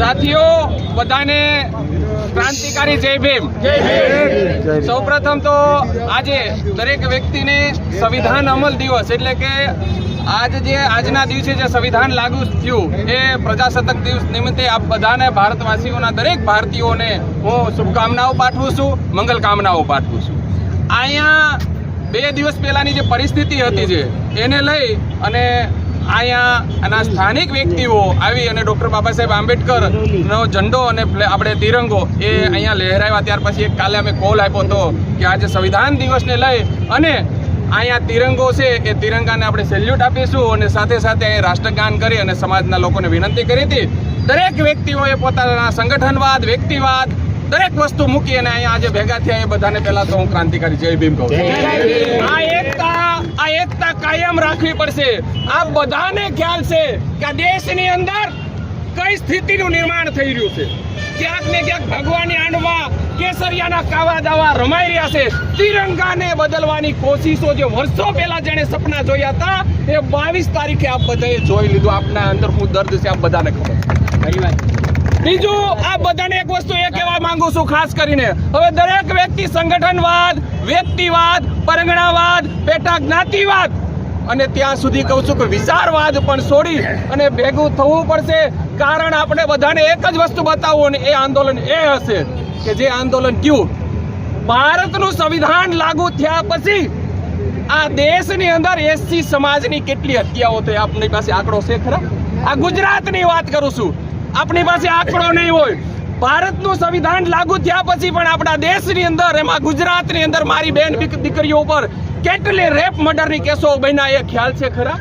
સાથીઓ બધાને ક્રાંતિકારી જય ભીમ. સૌપ્રથમ તો આજે દરેક વ્યક્તિને સંવિધાન અમલ દિવસ એટલે કે આજ જે આજના દિવસે જે સંવિધાન લાગુ થયું એ પ્રજાસત્તાક દિવસ નિમિત્તે આપ બધાને ભારતવાસીઓના દરેક ભારતીયોને હું શુભકામનાઓ પાઠવું છું મંગલ કામનાઓ પાઠવું છું. અહીંયા બે દિવસ પહેલાની જે પરિસ્થિતિ હતી છે એને લઈ અને અહીંયા આના સ્થાનિક વ્યક્તિઓ આવી અને ડૉક્ટર બાબા સાહેબ આંબેડકરનો ઝંડો અને આપણે તિરંગો એ અહીંયા લહેરાવ્યા. ત્યાર પછી એક કાલે અમે કોલ આપ્યો હતો કે આજે સંવિધાન દિવસને લઈ અને અહીંયા તિરંગો છે એ તિરંગાને આપણે સેલ્યુટ આપીશું અને સાથે સાથે અહીં રાષ્ટ્રગાન કરી અને સમાજના લોકોને વિનંતી કરી હતી. દરેક વ્યક્તિઓએ પોતાના સંગઠનવાદ વ્યક્તિવાદ દરેક વસ્તુ મૂકી અને અહીંયા આજે ભેગા થયા. એ બધાને પહેલાં તો હું ક્રાંતિકારી જય ભીમ કહું આ એકતા આ એકતા કાયમ રાખવી પડશે. આ બધાને ખ્યાલ છે કે આ દેશની અંદર કઈ સ્થિતિનું નિર્માણ થઈ રહ્યું છે. ક્યાંક ને ક્યાંક ભગવાનની આંડવા કેસરિયાના કાવા દાવા રમાઈ રહ્યા છે. તિરંગાને બદલવાની કોશિશો જે વર્ષો પહેલા જેણે સપના જોયા હતા એ બાવીસ તારીખે આપ બધાએ જોઈ લીધું. આપના અંદર હું દર્દ છે આપ બધાને ખબર બીજું આ બધાને એક વસ્તુ એ કહેવા માંગુ છું ખાસ કરીને. હવે દરેક વ્યક્તિ સંગઠનવાદ વ્યક્તિવાદ પરંગણાવાદ, પેટા જ્ઞાતિવાદ. અને ત્યાં સુધી કહું છું કે વિચારવાદ પણ છોડી અને ભેગું થવું પડશે. કારણ આપણે બધાને એક જ વસ્તુ બતાવવું અને એ આંદોલન એ હશે કે જે આંદોલન કયું ભારતનું સંવિધાન લાગુ થયા પછી આ દેશની અંદર એસસી સમાજની કેટલી હત્યાઓ થઈ? આપની પાસે આંકડો છે ખરા? આ ગુજરાતની વાત કરું છું. આપણી પાસે આંકડો નહીં હોય. ભારતનું સંવિધાન લાગુ થયા પછી પણ આપણા દેશની અંદર, એમાં ગુજરાતની અંદર મારી બેન દીકરીઓ ઉપર કેટલી રેપ મર્ડરની કેસો બન્યા એ ખ્યાલ છે ખરા?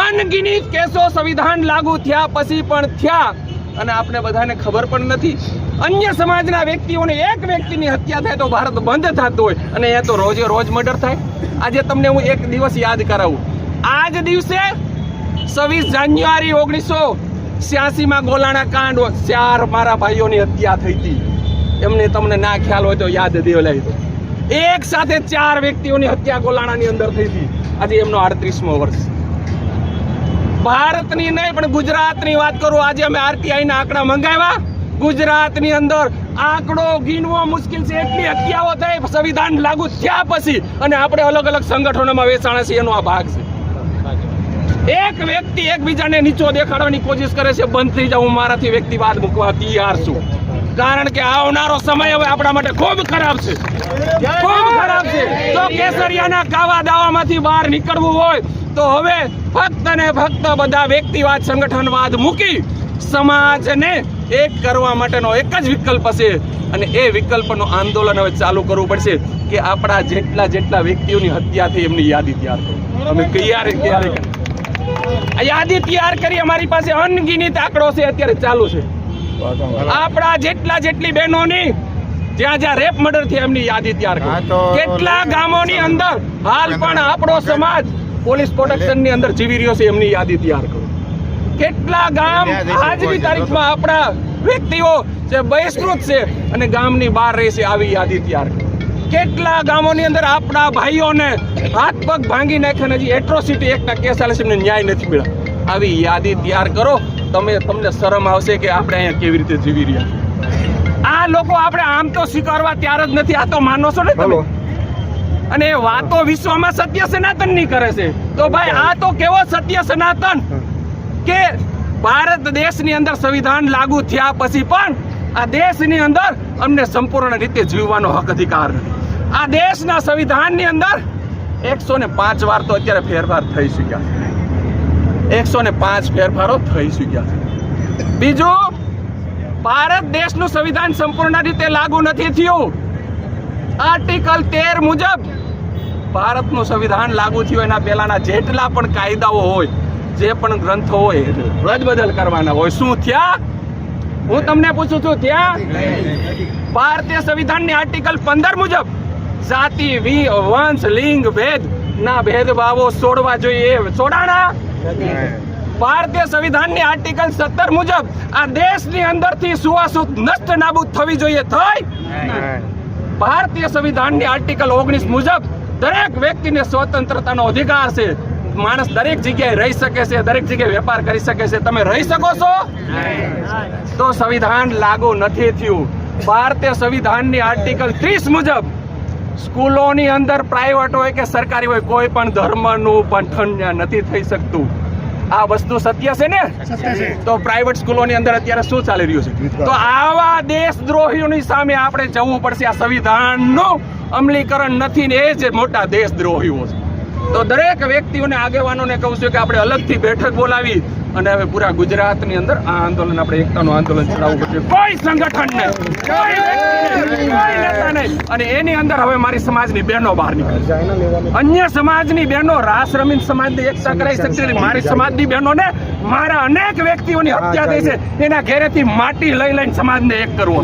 અનગિનિત કેસો સંવિધાન લાગુ થયા પછી પણ થયા. અને આપણે બધાને ખબર પણ નથી. અન્ય સમાજના વ્યક્તિઓને એક વ્યક્તિની હત્યા થાય તો ભારત બંધ થતું હોય. અને અહીંયા તો રોજે રોજ મર્ડર થાય. આજે તમને હું એક દિવસ યાદ કરાવું. આજ દિવસે છવ્વીસ જાન્યુઆરી ઓગણીસો માં ગોલાણા કાંડ ચાર મારા ભાઈઓની હત્યા થઈ હતી એમને તમને ના ખ્યાલ હોય તો યાદ દેવલાવી તો એક સાથે ચાર વ્યક્તિઓની હત્યા ગોલાણાની અંદર થઈ હતી. આજે એમનો આડત્રીસમો વર્ષ. ભારતની નહીં, પણ ગુજરાતની વાત કરું. આજે અમે આરટીઆઈના આંકડા મંગાવ્યા. ગુજરાતની અંદર આંકડો ગીનવો મુશ્કેલ છે. એટલી હત્યાઓ થઈ, સંવિધાન લાગુ થયા પછી. અને આપણે અલગ અલગ સંગઠનોમાં વેચાણા છીએ, એનો આ ભાગ છે. એક વ્યક્તિ એકબીજાને નીચો દેખાડવાની કોશિશ કરે છે, બંધ થઈ જાવ હું મારાથી વ્યક્તિવાદ મૂકવા તૈયાર છું. કારણ કે આવનારો સમય હવે આપણા માટે ખૂબ ખરાબ છે. ખૂબ ખરાબ છે. તો કેસરિયાના કાવા દાવામાંથી બહાર નીકળવું હોય, તો હવે ફક્ત ને ફક્ત બધા વ્યક્તિવાદ, સંગઠનવાદ મૂકી સમાજને એક કરવા માટેનો એક જ વિકલ્પ છે અને એ વિકલ્પનું આંદોલન હવે ચાલુ કરવું પડશે કે આપણા જેટલા જેટલા વ્યક્તિઓની હત્યા થઈ એમની યાદી તૈયાર કરો. અમે ક્યારે ક્યારે યાદી તૈયાર કરી અમારી પાસે અનગિનિત આંકડો છે અત્યારે ચાલુ છે. આપણા જેટલા જેટલી બહેનોની જ્યાં જ્યાં રેપ મર્ડર થયા એમની યાદી તૈયાર કરી. કેટલા ગામોની અંદર હાલ પણ આપણો સમાજ. પોલીસ પ્રોટેક્શનની અંદર જીવી રહ્યો છે એમની યાદી તૈયાર કરો. કેટલા ગામ આજની તારીખમાં આપણા વ્યક્તિઓ જે બહિષ્કૃત છે અને ગામની બહાર રહે છે આવી યાદી તૈયાર કરો. કેટલા ગામોની અંદર આપણા ભાઈઓને હાથ પગ ભાંગી નાખ્યા હજી એટ્રોસિટી એકના કેસ ચાલે છે એમને ન્યાય નથી મળ્યો. આવી યાદી તૈયાર કરો. તમે તમને શરમ આવશે કે આપણે અહીંયા કેવી રીતે જીવી રહ્યા આ લોકો આપણે આમ તો સ્વીકારવા ત્યાર જ નથી. આ તો માનો છો ને તમે? અને એ વાતો વિશ્વમાં સત્ય સનાતનની કરે છે. તો ભાઈ આ તો કેવો સત્ય સનાતન? કે ભારત દેશની અંદર સંવિધાન લાગુ થયા પછી પણ આ દેશની અંદર અમને સંપૂર્ણ રીતે જીવવાનો હક અધિકાર નથી. આ દેશના સંવિધાનની અંદર એકસો ને પાંચ વાર તો અત્યારે ફેરફાર થઈ ચૂક્યા છે. એકસો ને પાંચ ફેરફારો થઈ ચૂક્યા છે. બીજું, ભારત દેશનું સંવિધાન સંપૂર્ણ રીતે લાગુ નથી થયું. આર્ટિકલ તેર મુજબ ભારતનું સંવિધાન લાગુ થયું એના પહેલાના જેટલા પણ કાયદાઓ હોય, જે પણ ગ્રંથો હોય રદબદલ કરવાના હોય. શું થયા? હું તમને પૂછું છું ત્યાં ભારતીય સંવિધાનની આર્ટિકલ પંદર મુજબ જાતિ, વી, વંશ, લિંગ, ભેદ ના ભેદભાવો છોડવા જોઈએ. છોડાણા? ભારતીય સંવિધાનની આર્ટિકલ સત્તર મુજબ આ દેશની અંદરથી સુવાસુદ નષ્ટ નાબૂદ થવી જોઈએ. થઈ? ભારતીય સંવિધાનની આર્ટિકલ ઓગણીસ મુજબ દરેક વ્યક્તિને સ્વતંત્રતાનો અધિકાર છે. માણસ દરેક જગ્યાએ રહી શકે છે દરેક જગ્યાએ વેપાર કરી શકે છે. તમે રહી શકો છો? તો સંવિધાન લાગુ નથી થયું. ભારતીય સંવિધાનની આર્ટિકલ ત્રીસ મુજબ સ્કૂલોની અંદર પ્રાઇવેટ હોય કે સરકારી હોય કોઈ પણ ધર્મનું પંથન નથી થઈ શકતું. આ વસ્તુ સત્ય છે ને? તો પ્રાઇવેટ સ્કૂલોની અંદર અત્યારે શું ચાલી રહ્યું છે? તો આવા દેશદ્રોહીઓની સામે આપણે જવું પડશે. આ સંવિધાનનું અમલીકરણ નથી ને એ જ મોટા દેશદ્રોહીઓ છે. તો દરેક વ્યક્તિઓને આગેવાનોને કહું છું કે આપણે અલગથી બેઠક બોલાવી અને હવે પૂરા ગુજરાતની અંદર આ આંદોલન આપણે એકતાનું આંદોલન ચલાવવું પડશે. કોઈ સંગઠન નહીં. અને એની અંદર હવે મારી સમાજની બહેનો બહાર નીકળે અન્ય સમાજની બહેનો રાસ રમીન સમાજની એકતા કરાવી શકતી નથી. મારી સમાજની બહેનોને મારા અનેક વ્યક્તિઓની હત્યા થઈ છે. એના ઘેરેથી માટી લઈ લઈને સમાજને એક કરવો.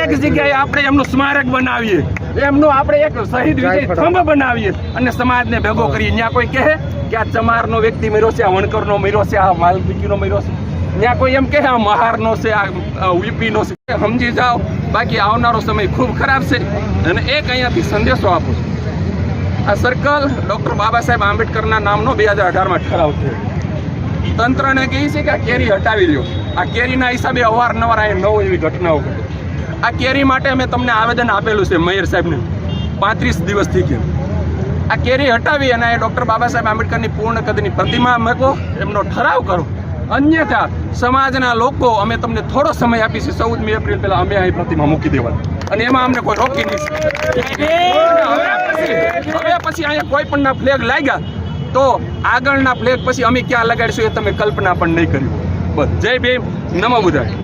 એક જગ્યાએ આપણે એમનું સ્મારક બનાવીએ. એમનું આપણે એક શહીદ વિજય સ્તંભ બનાવીએ. અને સમાજને ભેગો કરીએ. ત્યાં કોઈ કહે કે આ ચમારનો વ્યક્તિ મર્યો છે, આ વણકરનો મર્યો છે, આ માલપીકીનો મર્યો છે. ત્યાં કોઈ એમ કહે આ મહારનો છે, આ યુપીનો છે. સમજી જાઓ, બાકી આવનારો સમય ખૂબ ખરાબ છે. અને એક અહીંયાથી સંદેશો આપું છું. આ સર્કલ ડૉક્ટર બાબા સાહેબ આંબેડકરના નામનો બે હજાર અઢારમાં ઠરાવ થયો તંત્રને કહે છે કે આ કેરી હટાવી લ્યો. આ કેરીના હિસાબે અવારનવાર અહીં નવ એવી ઘટનાઓ ઘટે. આ કેરી માટે અમે તમને આવેદન આપેલું છે, મેયર સાહેબને. પાંત્રીસ દિવસથી કે. આ કેરી હટાવી અને ડૉક્ટર બાબા સાહેબ આંબેડકરની પૂર્ણ કદની પ્રતિમા મૂકો, એમનો ઠરાવ કરો. અન્યથા સમાજના લોકો, અમે તમને થોડો સમય આપીશું. ચૌદમી એપ્રિલ પહેલા અમે અહીં પ્રતિમા મૂકી દેવાની. અને એમાં અમને કોઈ રોકી નહીં હવે પછી અહીંયા કોઈ પણ ના ફ્લેગ લાગ્યા તો આગળના ફ્લેગ પછી અમે ક્યાં લગાડીશું એ તમે કલ્પના પણ નહીં કરી બસ, જય ભીમ. નમો બુધાય.